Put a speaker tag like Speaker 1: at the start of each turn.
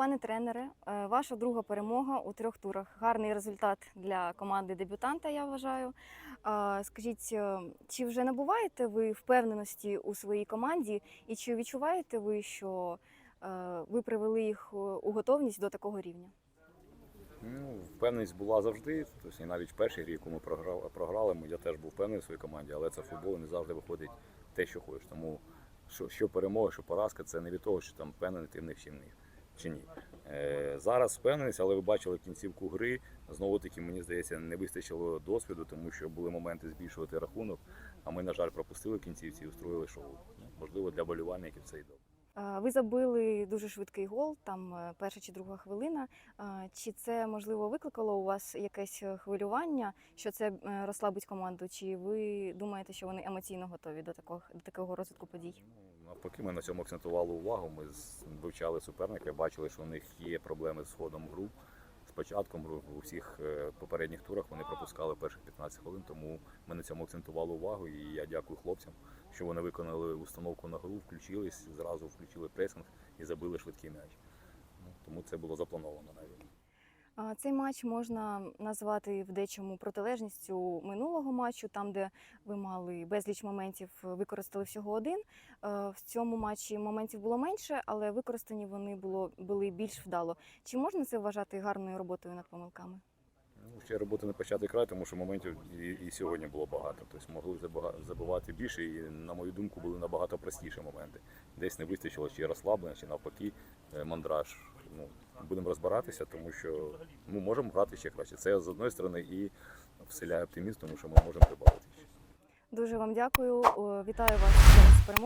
Speaker 1: Пане тренере, е, ваша друга перемога у трьох турах. Гарний результат для команди дебютанта, я вважаю. Скажіть, е, чи вже набуваєте ви впевненості у своїй команді, і чи відчуваєте ви, що е, ви привели їх у готовність до такого рівня?
Speaker 2: Ну, впевненість була завжди. Тобто, і навіть в першій грі, яку ми програли, я теж був впевнений в своїй команді, але це футбол не завжди виходить те, що хочеш. Тому що, що перемога, що поразка, це не від того, що там впевнений ти в них чи ні. Чи ні. Е, зараз впевненість, але ви бачили кінцівку гри. Знову таки, мені здається, не вистачило досвіду, тому що були моменти збільшувати рахунок. А ми, на жаль, пропустили кінцівці і устроїли шоу. Можливо, для болівальників це і добре.
Speaker 1: Ви забили дуже швидкий гол, там е, перша чи друга хвилина. Чи це можливо викликало у вас якесь е, хвилювання, що це е, розслабить команду? Чи ви думаєте, що вони емоційно готові до такого до такого розвитку подій?
Speaker 2: Ну, навпаки, ми на цьому акцентували увагу. Ми вивчали суперника, бачили, що у них є проблеми з ходом гру, з початком. У всіх е, попередніх турах вони пропускали перших 15 хвилин, тому ми на цьому акцентували увагу. І я дякую хлопцям, що вони виконали установку на гру, включились, зразу включили пресинг і забили швидкий м'яч. Ну, тому це було заплановано навіть.
Speaker 1: Цей матч можна назвати в дечому протилежністю минулого матчу, там, де ви мали безліч моментів, використали всього один. Е, В цьому матчі моментів було менше, але використані вони було, були більш вдало. Чи можна це вважати гарною роботою над помилками?
Speaker 2: Ще роботи не почати край, тому що моментів і, і сьогодні було багато. Тобто могли забивати більше, і, на мою думку, були набагато простіші моменти. Десь не вистачило чи розслаблення, чи навпаки е, мандраж. Ну, будемо розбиратися, тому що ну, можемо грати ще краще. Це з одної сторони і вселяє оптимізм, тому що ми можемо прибавити ще.
Speaker 1: Дуже вам дякую. Вітаю вас з перемогою